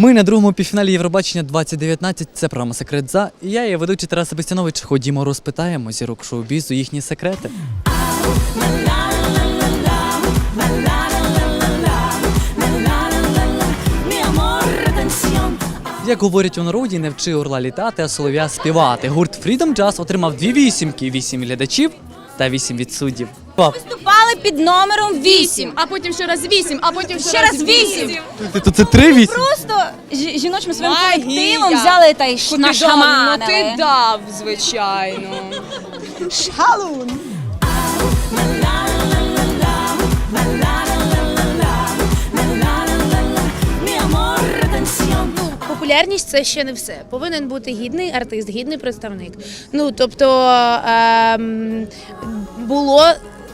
Ми на другому півфіналі Євробачення 2019. Це програма Секрет за. І я, її ведучий Тарас Себастьянович. Ходімо, розпитаємо зірок шоу-бізу їхні секрети. Як говорять у народі, не вчи орла літати, а солов'я співати. Гурт Freedom Jazz отримав дві вісімки, вісім глядачів та вісім від суддів. Пап, Виступали під номером 8. А потім ще раз вісім, а потім ще, Ще раз вісім. ти то це три вісім? Просто жі- жіночим своїм Магія. колективом взяли та й ш- нашаманили. Ну ти дав, звичайно. Шалун. Популярність це ще не все. Повинен бути гідний артист, гідний представник. Ну тобто ем, було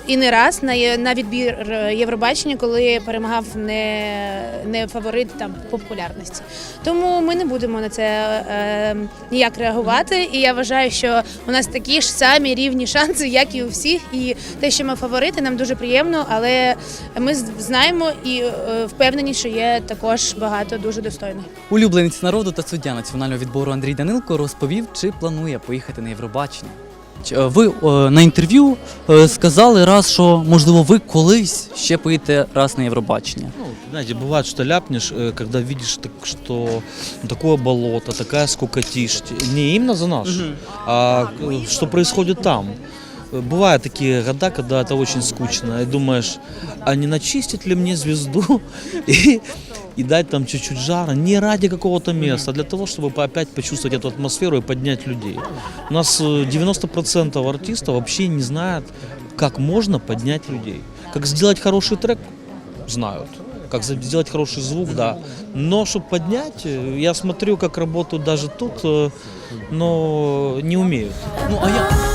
і не раз на, на відбір Євробачення, коли перемагав не, не фаворит там популярності. Тому ми не будемо на це ем, ніяк реагувати. І я вважаю, що у нас такі ж самі рівні шанси, як і у всіх. І те, що ми фаворити, нам дуже приємно, але ми знаємо і е, впевнені, що є також багато дуже достойних. Улюбленець народу та суддя національного відбору Андрій Данилко розповів, чи планує поїхати на Євробачення. Чи, е, Ви е, на інтерв'ю е, сказали раз, що можливо ви колись ще поїдете раз на Євробачення. Ну, знаете, бывает, что ляпнешь, э, когда видишь, так, что ну, такое болото, такая скукотищ. Не именно за наш, а э, что происходит там. Э, Бывают такие года, когда это очень скучно, и думаешь, а не начистить ли мне звезду и, и дать там чуть-чуть жара, не ради какого-то места, а для того, чтобы опять почувствовать эту атмосферу и поднять людей. У нас э, 90% артистов вообще не знают, как можно поднять людей. Как сделать хороший трек, знают. Как сделать хороший звук, да. Но чтобы поднять, э, я смотрю, как работают даже тут, э, но не умеют. Ну а я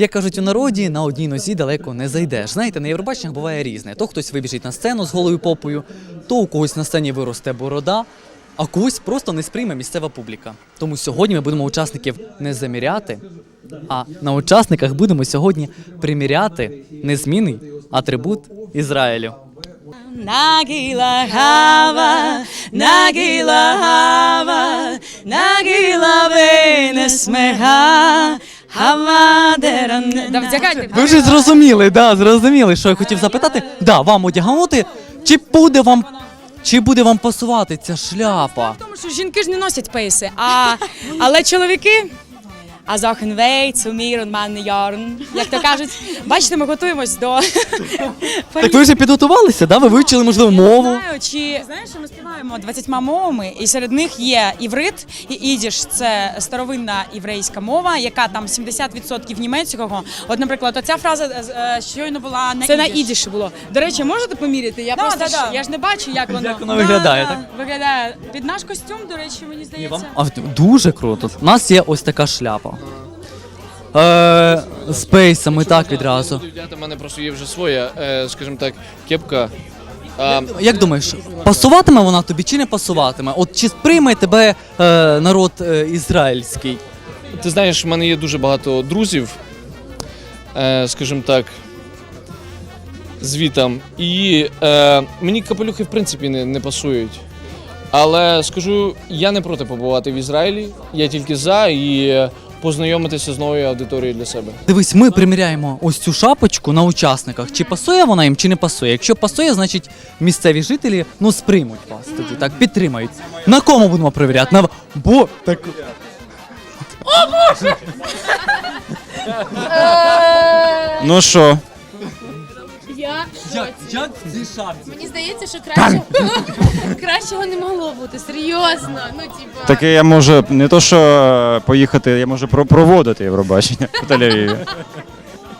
як кажуть у народі, на одній нозі далеко не зайдеш. Знаєте, на Євробаченнях буває різне. То хтось вибіжить на сцену з голою попою, то у когось на сцені виросте борода, а когось просто не сприйме місцева публіка. Тому сьогодні ми будемо учасників не заміряти, а на учасниках будемо сьогодні приміряти незмінний атрибут Ізраїлю. Нагіла гава, нагіла гава, нагіла винесмега. Да вдягайте. Ви вже зрозуміли, да, зрозуміли, що я хотів запитати. Да, вам одягнути, чи буде вам, чи буде вам пасувати ця шляпа? Тому що жінки ж не носять пейси, а, але чоловіки. А зохен вей, цумірон, манне ярн. Як то кажуть, бачите, ми готуємось до Так ви вже підготувалися, да? Ви вивчили, можливо, мову. Знаю, чи знаєш, що ми співаємо 20 мовами, і серед них є іврит і ідіш. Це старовинна єврейська мова, яка там 70% німецького. От, наприклад, оця фраза е, е, щойно була на Це на ідіш. ідіші було. До речі, можете поміряти? Я Да, просто да, ж- да. Я ж не бачу, як воно, Як воно виглядає, так? Виглядає під наш костюм, до речі, мені здається. А, дуже круто. У нас є ось така шляпа. Е, з пейсами так відразу. В мене просто є вже своя, е, скажімо так, кепка. А, Як думаєш, пасуватиме вона тобі чи не пасуватиме? От чи сприйме тебе е, народ е, ізраїльський? ти знаєш, в мене є дуже багато друзів, е, скажімо так, звітам. І е, мені капелюхи в принципі не, не пасують. Але скажу, я не проти побувати в Ізраїлі, я тільки за і е, познайомитися з новою аудиторією для себе. Дивись, ми приміряємо ось цю шапочку на учасниках. Чи пасує вона їм, чи не пасує. Якщо пасує, значить місцеві жителі ну сприймуть вас тоді, так підтримають. На кому будемо перевіряти? На бо так. Ну що, Я Як, як в цій шапці? мені здається, що краще кращого не могло бути. Серйозно. Ну типа таке я можу не то, що е, поїхати, я можу про- проводити Євробачення в Тель-Авіві.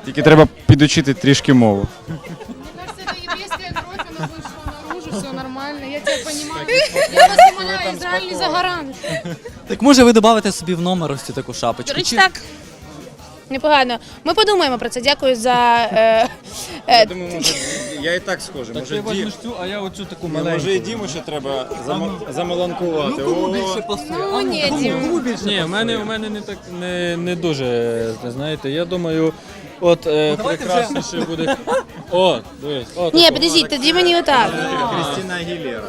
Тільки треба підучити трішки мову. кажется, это еврейская кровь, она вышла наружу, все нормально. Я тебя понимаю. Я вас умоляю, Израиль не за гарант. Так може ви додавите собі в номер ось цю таку шапочку? До речі, Чи- так. Непогано. Ми подумаємо про це. Дякую за. Е, е, думаю, може, я і так схожий. Може, Ді... цю, а я оцю таку може і Діму ще треба замаланкувати. О, ну, ні, Дім. Ні, у мене у мене не так не, не дуже. Знаєте, я думаю, от е, прекрасніше буде. О, дивись, от. Ні, підождіть, тоді мені отак. Крістіна Агілєра.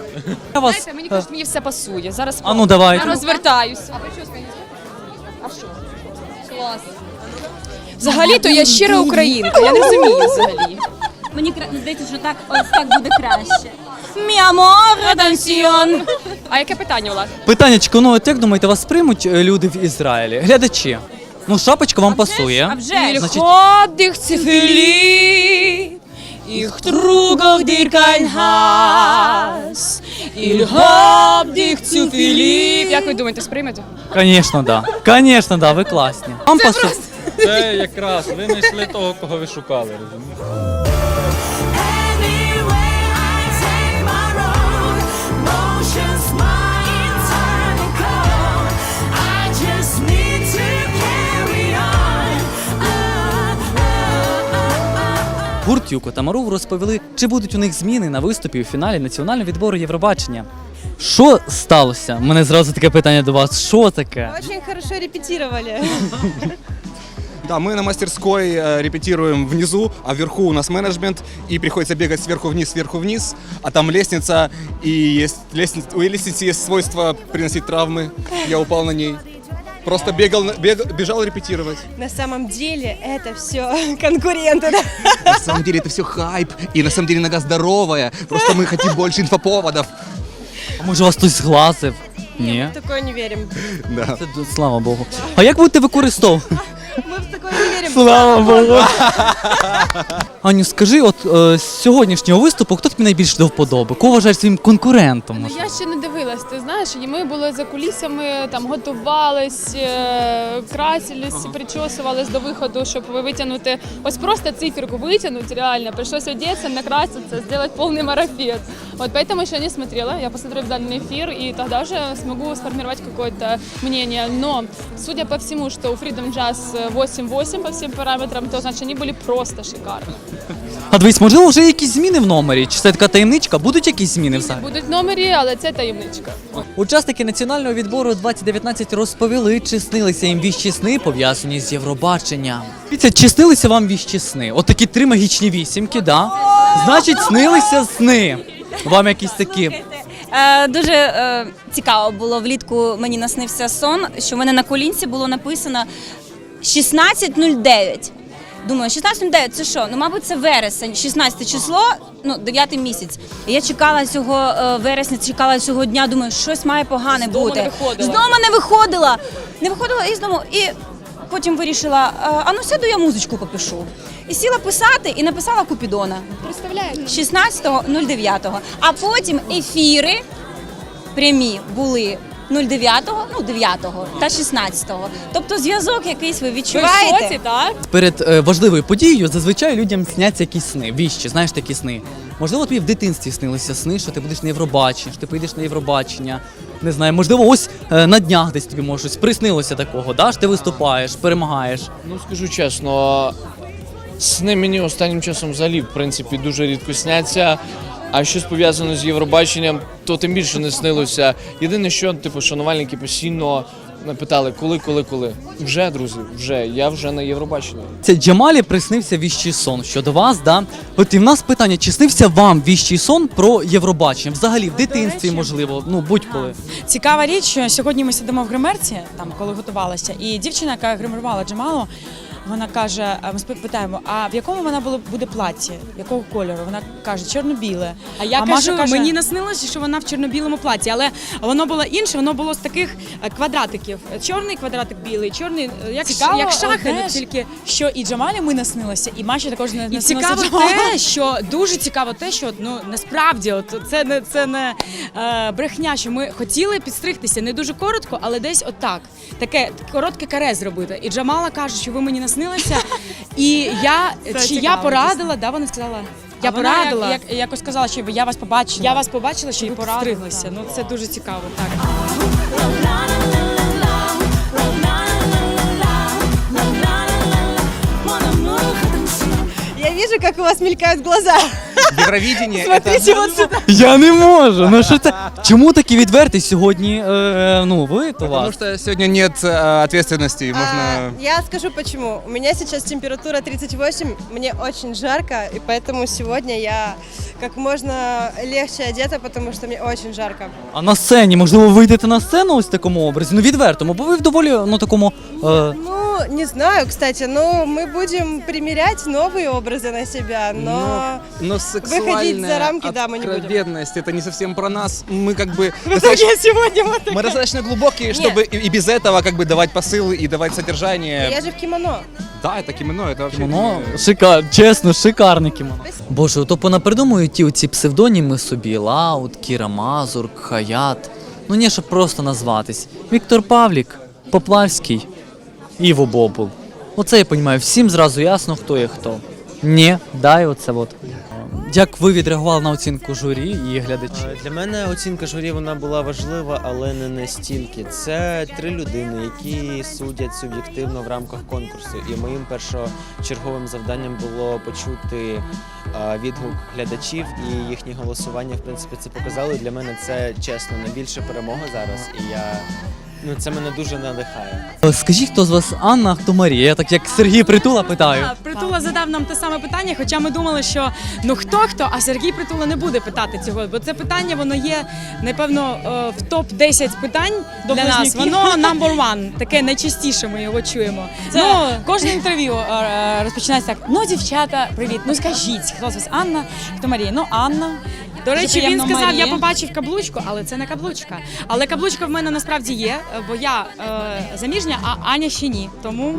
Я вас... Знаєте, мені кажуть, мені все пасує. Зараз А ну давайте. я розвертаюсь. А що? Клас. Взагалі-то я щира українка, я не розумію взагалі. Мені кра- здається, що так ось так буде краще. Мі амор. А яке питання, Влад? Питаннячко, ну от як думаєте, вас приймуть е, люди в Ізраїлі? Глядачі. Ну, шапочка вам пасує. А вже ж. Значить, kein Hass. Ich hab dich zu viel lieb. Як ви думаєте, сприймете? Звісно, да. Звісно, да, ви класні. Вам пасує. Це якраз ви знайшли того, кого ви шукали. розумієте? Anyway, I take my road. Motion's my eternal code. I just need to carry on. Uh. Гурт Юко та Марув розповіли, чи будуть у них зміни на виступі у фіналі національного відбору Євробачення. Що сталося? У мене зразу таке питання до вас. Що таке? Очень хорошо репетировали. Да, мы на мастерской э, репетируем внизу, а вверху у нас менеджмент, и приходится бегать сверху вниз, сверху вниз, а там лестница, и есть лестница, у лестницы есть свойство приносить травмы. Я упал на ней. Просто бегал, на- бег- бежал репетировать. На самом деле это все конкуренты. да? На самом деле это все хайп, и на самом деле нога здоровая. Просто мы хотим больше инфоповодов. А може вас хтось зглазив? Ні. Такое не верим. Да. Це слава Богу. А як будете використовувати? Слава Богу. Аню, скажи, от е, з сьогоднішнього виступу, хто тобі найбільше до вподоби? Кого вважаєш своїм конкурентом? Ну, я ще не дивилась, знаєш, і ми були за кулісами, там готувались, е, красились, причесувались до виходу, щоб витягнути ось просто циферку витягнути, реально. Пришлось одеться, накраситься, сделать полный марафет. Вот поэтому еще не смотрела, я посмотрю обязательно эфир, и тогда уже смогу сформировать какое-то мнение. Но, судя по всему, что у Freedom Jazz 8-8 по всем параметрам, то значит они были просто шикарны. А дивись, можливо, вже якісь зміни в номері? Чи це така таємничка? Будуть якісь зміни взагалі? Будуть в номері, але це таємничка. Учасники національного відбору 2019 розповіли, чи снилися їм віщі сни, пов'язані з Євробаченням. Дивіться, чи снилися вам віщі сни? От такі три магічні вісімки, да? Значить, снилися сни. Вам якісь такі. Е, дуже е, цікаво було влітку. Мені наснився сон, що в мене на колінці було написано 16.09. Думаю, 16.09 це що? Ну, мабуть, це вересень, 16 число, ну, 9 місяць. І я чекала цього е, вересня, чекала цього дня, думаю, щось має погане дому бути. не виходила. З дому не виходила. Не виходила із дому. І потім вирішила, е, а ну сяду я музичку попишу. І сіла писати і написала Купідона. Представляєте? 16.09. А потім ефіри прямі були 09-го, ну 9-го та 16-го. Тобто зв'язок якийсь ви Ви в відчуваєте. шоці, так? Перед е, важливою подією зазвичай людям сняться якісь сни, віщі, знаєш такі сни. Можливо, тобі в дитинстві снилися сни, що ти будеш на Євробаченні, що ти поїдеш на Євробачення. Не знаю, можливо, ось е, на днях десь тобі може щось приснилося такого, да? що ти виступаєш, перемагаєш. Ну скажу чесно, сни мені останнім часом взагалі, в принципі, дуже рідко сняться. А щось пов'язане з Євробаченням, то тим більше не снилося. Єдине, що типу шанувальники постійно питали, коли, коли, коли. Вже, друзі, вже я вже на Євробаченні. Це Джамалі приснився віщий сон щодо вас, да? От і в нас питання, чи снився вам віщий сон про Євробачення? Взагалі, в дитинстві, можливо, ну будь-коли. Цікава річ, що сьогодні ми сидимо в гримерці, там коли готувалася, і дівчина, яка гримерувала Джамалу, вона каже: ми питаємо, а в якому вона буде платі, якого кольору? Вона каже, чорно-біле. А я Маша кажу, мені наснилося, що вона в чорно-білому платі, але воно було інше, воно було з таких е, квадратиків. Чорний квадратик білий, чорний, е, як, Цікаво, як шахи, одне ну, тільки. що і Джамалі ми наснилися, і Маші також не І цікаво Джамала. те, що дуже цікаво те, що ну насправді от це не це не е, брехня, що ми хотіли підстригтися не дуже коротко, але десь отак. Таке коротке каре зробити. І Джамала каже, що ви мені приснилося. І я Це чи я порадила, да, вона сказала. Я А вона порадила. як, як, якось сказала, що я вас побачила. Я вас побачила, що І ви порадила, Ну це дуже цікаво. Так. Я вижу, как у вас мелькают глаза. Евровидение Смотрите вот сюда. Я не можу. Ну що це? Чому такі відверті сьогодні? Е, ну, ви то Потому вас. что сегодня нет э, ответственности, и А, можно... Я скажу почему. У меня сейчас температура 38, мне очень жарко, и поэтому сегодня я как можно легче одета, потому что мне очень жарко. А на сцені, можливо, вийдете на сцену ось в такому образі? Ну, відвертому, бо ви в доволі ну такому. Е, Ну, не знаю, кстати, но мы будем примерять новые образы на себя, но... Но сексуальная за рамки, да, мы не будем. откровенность, это не совсем про нас. Мы как бы достаточно, сегодня вот мы достаточно глубокие, чтобы и, и без этого как бы давать посылы и давать содержание. Я же в кимоно. Да, это кимоно, это вообще... Кімоно шикар, чесно, шикарне кімоно. Боже, то понапридумують ті оці псевдоніми собі: Лаут, Кіра Мазур, Хаят. Ну ні, щоб просто назватись. Віктор Павлік, Поплавський, Іво Бобул. Оце я розумію, всім зразу ясно, хто є хто. Ні, дай оце от. Як ви відреагували на оцінку журі і глядачів? Е, Для мене оцінка журі вона була важлива, але не настільки. Це три людини, які судять суб'єктивно в рамках конкурсу. І моїм першочерговим завданням було почути е, відгук глядачів і їхні голосування. В принципі, це показали. Для мене це чесно найбільша перемога зараз. І я ну це мене дуже надихає. Е, Скажіть, хто з вас Анна, а хто Марія? Я так як Сергій Притула питаю. А, Притула задав нам те саме питання, хоча ми думали, що ну хто хто, а Сергій Притула не буде питати цього, бо це питання воно є напевно е, в топ 10 питань для нас. близнюків. Воно number one, таке найчастіше ми його чуємо. ну кожне інтерв'ю е, розпочинається так: ну дівчата, привіт. Ну скажіть, хто з вас Анна, хто Марія? Ну Анна. До речі, він приємно, сказав, Марія. я побачив каблучку, але це не каблучка. Але каблучка в мене насправді є, бо я е, заміжня, а Аня ще ні. Тому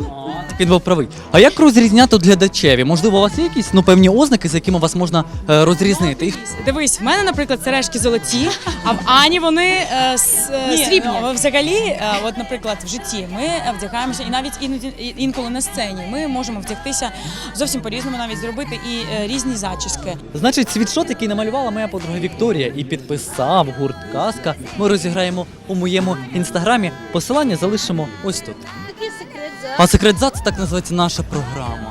Так він був правий. А як розрізняти от глядачеві? Можливо, у вас є якісь ну певні ознаки, з якими вас можна е, розрізнити? Їх Дивись, в мене, наприклад, сережки золоті, а в Ані вони е, с- е, Ні, срібні. ну, взагалі, е, от, наприклад, в житті ми е, вдягаємося, і навіть іноді і- інколи на сцені. Ми можемо вдягтися зовсім по-різному, навіть зробити і е, різні зачіски. Значить, світшот, який намалювала моя подруга Вікторія і підписав гурт Казка, ми розіграємо у моєму інстаграмі. Посилання залишимо ось тут. А секрет за це так називається наша програма.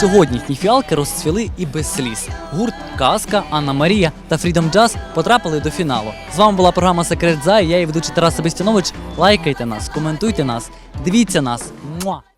Сьогоднішні фіалки розцвіли і без сліз. Гурт Казка, Анна Марія та Фрідом Джаз потрапили до фіналу. З вами була програма Секрет За. Я її ведучий Тарас Себестянович. Лайкайте нас, коментуйте нас, дивіться нас. Муа!